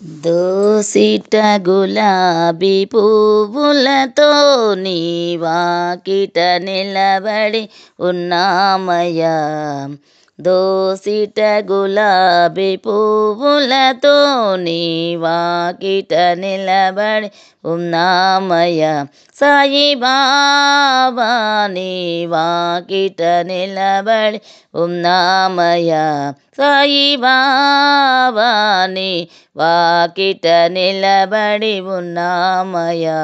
దోసిట గులాబీ పువ్వులతో నీ వాకిట నిలబడి ఉన్నామయ్యా. దోసిట గులాబీ పువ్వులతో నీ వాకిట నిలబడి ఉన్నామయ్యా. సాయి బాబా నీ వాకిట నిలబడి ఉన్నామయ్యా. సాయి బాబా నీ వాకిట నిలబడి ఉన్నామయ్యా.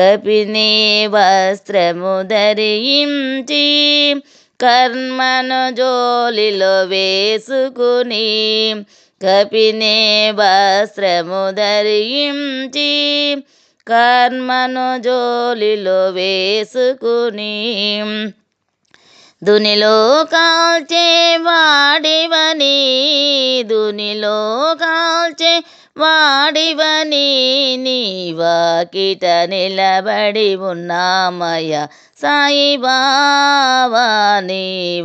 కపిని వస్త్రము ధరించి కర్మను జోలిలో వేసుకుని కపినే వస్త్రము ధరించి కర్మను జోలిలో వేసుకుని దునిలో కాల్చే వాడివని దునిలో కాల్చే వాడివని నీవాకిట నిలబడి ఉన్నామయ్యా. సాయి బావా నీ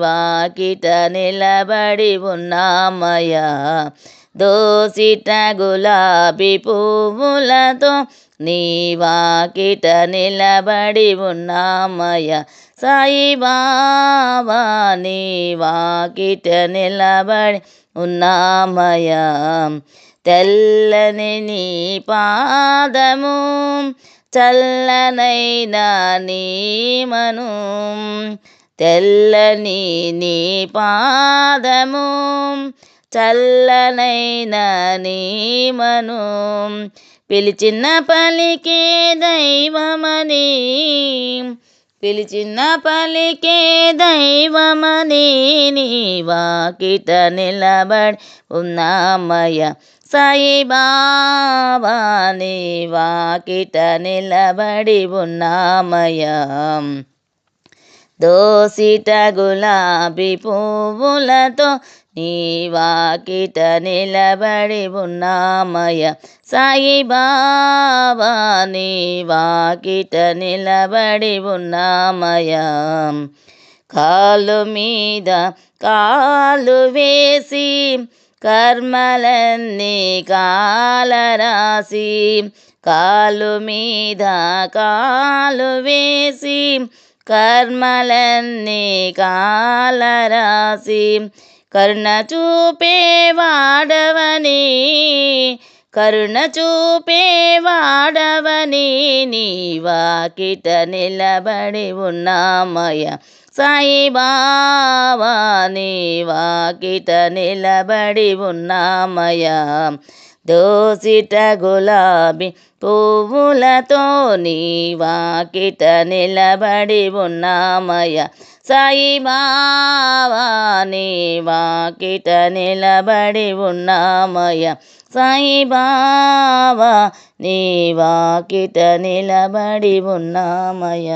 నిలబడి ఉన్నామయ్యా. దోసిట గులాబీ పువ్వులతో నీవాకిట నిలబడి ఉన్నామయ్య. సాయి బాబా నీ నిలబడి ఉన్నామయ్య. తెల్లని నీ పాదము చల్లనైన నీమను తెల్లని నీ పాదము చల్లనైన నీమను పిలిచిన పలికే దైవమని పిలిచిన పలికే దైవమని నీ వాకిట నిలబడి ఉన్నామయ్య. సాయి నీ వాకిట నిలబడి ఉన్నామయా దోసిట గులాబీ పువ్వులతో నీ వాకిట నిలబడి ఉన్నామయ్య. సాయిబాబా నీ వాకిట నిలబడి ఉన్నామయ కాలు మీద కాలు వేసి కర్మలన్నీ కాలరాసి కాలు మీద కాలు వేసి కర్మలన్నీ కాలరాసి కరుణ చూపే వాడవని కరుణ చూపే వాడవని నీ వాకిట నిలబడి ఉన్నామయ్య. సాయి బావా నీ వాకిట నిలబడి ఉన్నామయ్య. దోసిట గులాబీ పువ్వులతో నీ వాకిట నిలబడి ఉన్నామయ్య. సాయి బావా నీ వాకిట నిలబడి ఉన్నామయ్య. సాయి బావా నీ వాకిట నిలబడి ఉన్నామయ్య.